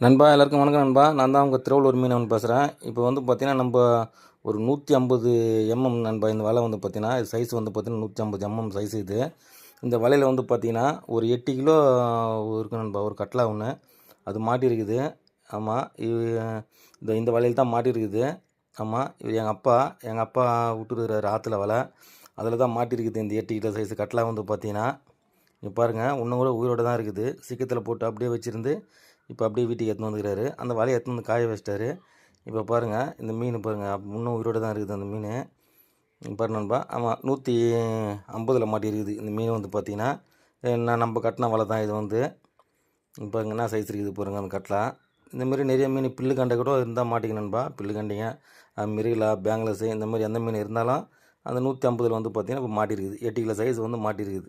நண்பா எல்லாருக்கும் வணக்கம் நண்பா. நான் தான் உங்கள் திருவள்ளூர் மீனவன் பேசுகிறேன் இப்போ வந்து பார்த்தீங்கன்னா நம்ம ஒரு நூற்றி ஐம்பது எம்எம் நண்பா இந்த வலை வந்து பார்த்தீங்கன்னா சைஸ் வந்து பார்த்தீங்கன்னா நூற்றி ஐம்பது எம்எம் சைஸ் இது. இந்த வலையில் வந்து பார்த்தீங்கன்னா ஒரு எட்டு கிலோ இருக்கு நண்பா ஒரு கட்லா ஒன்று அது மாட்டியிருக்குது ஆமாம் இது இந்த இந்த வலையில் தான் மாட்டியிருக்குது ஆமாம் இது எங்கள் அப்பா எங்கள் அப்பா விட்டுருக்கிறாரு ஆற்றுல வலை. அதில் தான் மாட்டியிருக்குது இந்த எட்டு கிலோ சைஸ் கட்லா வந்து பார்த்தீங்கன்னா இங்கே பாருங்கள் இன்னும் கூட உயிரோடு தான் இருக்குது. சிக்கத்தில் போட்டு அப்படியே வச்சுருந்து இப்போ அப்படியே வீட்டுக்கு எடுத்துன்னு வந்துக்கிறாரு. அந்த வலையை எடுத்துன்னு வந்து காய வச்சிட்டாரு. இப்போ பாருங்கள் இந்த மீன் பாருங்கள் இன்னும் உயிரோடு தான் இருக்குது அந்த மீன். பாரு நண்பா ஆமாம் நூற்றி ஐம்பதில் மாட்டி இருக்குது இந்த மீன் வந்து பார்த்திங்கன்னா நான் நம்ம கட்டின வலை தான் இது வந்து. இப்போ என்ன சைஸ் இருக்குது பாருங்கள் அந்த கட்டலாம் இந்தமாரி நிறைய மீன் பில்லு கண்டை கூட இருந்தால் மாட்டிங்க நண்பா பில்லு கண்டிங்க. மிருகலா பேங்களஸு இந்த மாதிரி எந்த மீன் இருந்தாலும் அந்த நூற்றி ஐம்பதில் வந்து பார்த்தீங்கன்னா இப்போ மாட்டிருக்குது எட்டு கிலோ சைஸ் வந்து மாட்டிருக்குது